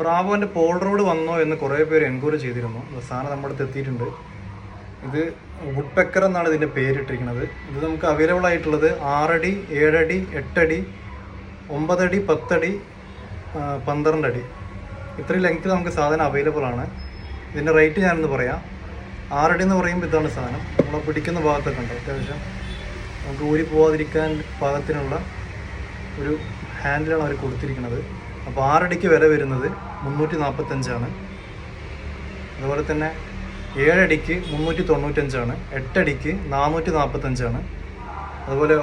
ബ്രാവോന്റെ pole rod വന്നോ എന്ന് കുറേ പേര് എൻക്വയറി ചെയ്തിരുന്നു. സാധനം നമ്മുടെ അടുത്ത് എത്തിയിട്ടുണ്ട്. ഇത് വുഡ് പെക്കർ എന്നാണ് ഇതിന്റെ പേരിട്ടിരിക്കുന്നത്. ഇത് നമുക്ക് അവൈലബിൾ ആയിട്ടുള്ളത് ആറടി ഏഴടി എട്ടടി ഒമ്പതടി പത്തടി പന്ത്രണ്ടടി. പന്ത്രണ്ട് അടി ഇത്രയും ലെങ്ത് നമുക്ക് സാധനം അവൈലബിൾ ആണ്. ഇതിന്റെ റേറ്റ് ഞാനൊന്ന് പറയാം. ആറടി എന്ന് പറയുമ്പോൾ ഇതാണ് സാധനം. നമ്മൾ പിടിക്കുന്ന ഭാഗത്തൊക്കെ ഉണ്ട്. അത്യാവശ്യം നമുക്ക് ഊരി പോവാതിരിക്കാൻ പാകത്തിനുള്ള ഒരു ഹാൻഡിലാണ് അവർ കൊടുത്തിരിക്കുന്നത്. അപ്പോൾ ആറടിക്ക് വില വരുന്നത് മുന്നൂറ്റി നാൽപ്പത്തഞ്ചാണ് അതുപോലെ തന്നെ ഏഴടിക്ക് മുന്നൂറ്റി തൊണ്ണൂറ്റഞ്ചാണ് എട്ടടിക്ക് നാനൂറ്റി നാൽപ്പത്തഞ്ചാണ് അതുപോലെ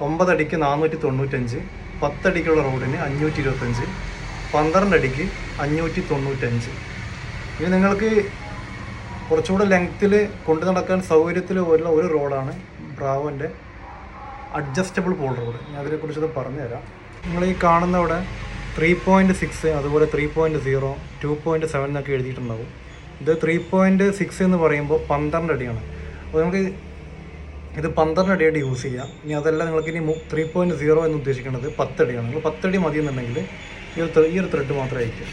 ഒമ്പതടിക്ക് നാനൂറ്റി തൊണ്ണൂറ്റഞ്ച് പത്തടിക്കുള്ള റോഡിന് അഞ്ഞൂറ്റി ഇരുപത്തഞ്ച് പന്ത്രണ്ടടിക്ക് അഞ്ഞൂറ്റി തൊണ്ണൂറ്റഞ്ച് ഇനി നിങ്ങൾക്ക് കുറച്ചുകൂടെ ലെങ്ത്തിൽ കൊണ്ടു നടക്കാൻ സൗകര്യത്തിൽ ഉള്ള ഒരു റോഡാണ് ബ്രാവോന്റെ അഡ്ജസ്റ്റബിൾ പോൾ റോഡ് ഞാൻ അതിനെക്കുറിച്ചത് പറഞ്ഞുതരാം. നിങ്ങൾ ഈ കാണുന്ന ത്രീ പോയിന്റ് സിക്സ് അതുപോലെ three point zero two point seven എന്നൊക്കെ എഴുതിയിട്ടുണ്ടാവും. ഇത് ത്രീ പോയിന്റ് സിക്സ് എന്ന് പറയുമ്പോൾ പന്ത്രണ്ട് അടിയാണ്. അപ്പോൾ നമുക്ക് ഇത് പന്ത്രണ്ട് അടിയായിട്ട് യൂസ് ചെയ്യാം. ഇനി അതല്ല നിങ്ങൾക്ക് ഇനി ത്രീ പോയിന്റ് സീറോ എന്ന് ഉദ്ദേശിക്കുന്നത് പത്തടിയാണ് നിങ്ങൾ പത്തടി മതി എന്നുണ്ടെങ്കിൽ ഈ ഒരു ഈ ഒരു ത്രെഡ് മാത്രം അയക്കും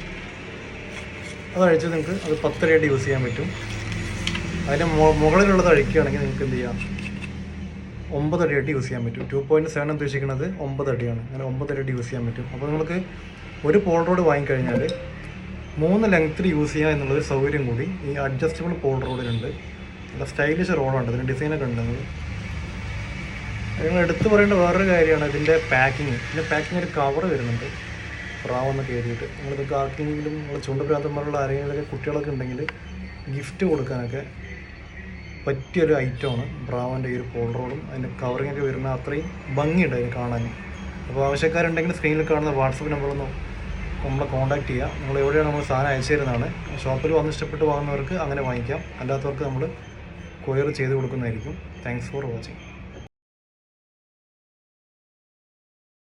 അത് അഴിച്ച് നിങ്ങൾക്ക് അത് പത്തടിയായിട്ട് യൂസ് ചെയ്യാൻ പറ്റും. അതിന്റെ മുകളിലുള്ളത് അഴിക്കുകയാണെങ്കിൽ നിങ്ങൾക്ക് എന്ത് ചെയ്യാം? ഒമ്പത് അടിയായിട്ട് യൂസ് ചെയ്യാൻ പറ്റും. ടു പോയിന്റ് സെവൻ ഉദ്ദേശിക്കുന്നത് ഒമ്പത് അടിയാണ് അങ്ങനെ ഒമ്പത് അടിയായിട്ട് യൂസ് ചെയ്യാൻ പറ്റും. അപ്പോൾ നിങ്ങൾക്ക് ഒരു പോൾ റോഡ് വാങ്ങിക്കഴിഞ്ഞാൽ മൂന്ന് ലെങ്ത്തിൽ യൂസ് ചെയ്യുക എന്നുള്ളൊരു സൗകര്യം കൂടി ഈ അഡ്ജസ്റ്റബിൾ പോൾ റോഡിലുണ്ട് നല്ല സ്റ്റൈലിഷ് റോഡുണ്ട് അതിന് ഡിസൈനൊക്കെ ഉണ്ട്. നിങ്ങൾ നിങ്ങൾ എടുത്തു പറയേണ്ട വേറൊരു കാര്യമാണ് ഇതിന്റെ പാക്കിങ് ഇതിന്റെ പാക്കിങ് ഒരു കവർ വരുന്നുണ്ട്. പ്രാവെന്നൊക്കെ എഴുതിയിട്ട്. നിങ്ങളിത് ആർക്കെങ്കിലും നിങ്ങൾ ചുണ്ടുപ്രാന്തന്മാരുള്ള ആരെങ്കിലും കുട്ടികളൊക്കെ ഉണ്ടെങ്കിൽ ഗിഫ്റ്റ് കൊടുക്കാനൊക്കെ പറ്റിയൊരു ഐറ്റമാണ്. ബ്രാവന്റെ ഈ ഒരു റോഡും അതിന്റെ കവറിങ്ങൊക്കെ വരുന്ന അത്രയും ഭംഗിയുണ്ട് അതിന് കാണാൻ. അപ്പോൾ ആവശ്യക്കാരുണ്ടെങ്കിൽ സ്ക്രീനിൽ കാണുന്ന വാട്സപ്പ് നമ്പറൊന്ന് നമ്മളെ കോൺടാക്ട് ചെയ്യുക. നിങ്ങൾ എവിടെയാണ് നമ്മൾ സാധനം അയച്ചു തരുന്നതാണ് ഷോപ്പിൽ വന്ന് ഇഷ്ടപ്പെട്ട് വാങ്ങുന്നവർക്ക് അങ്ങനെ വാങ്ങിക്കാം. അല്ലാത്തവർക്ക് നമ്മൾ കൊയർ ചെയ്ത് കൊടുക്കുന്നതായിരിക്കും. Thanks for watching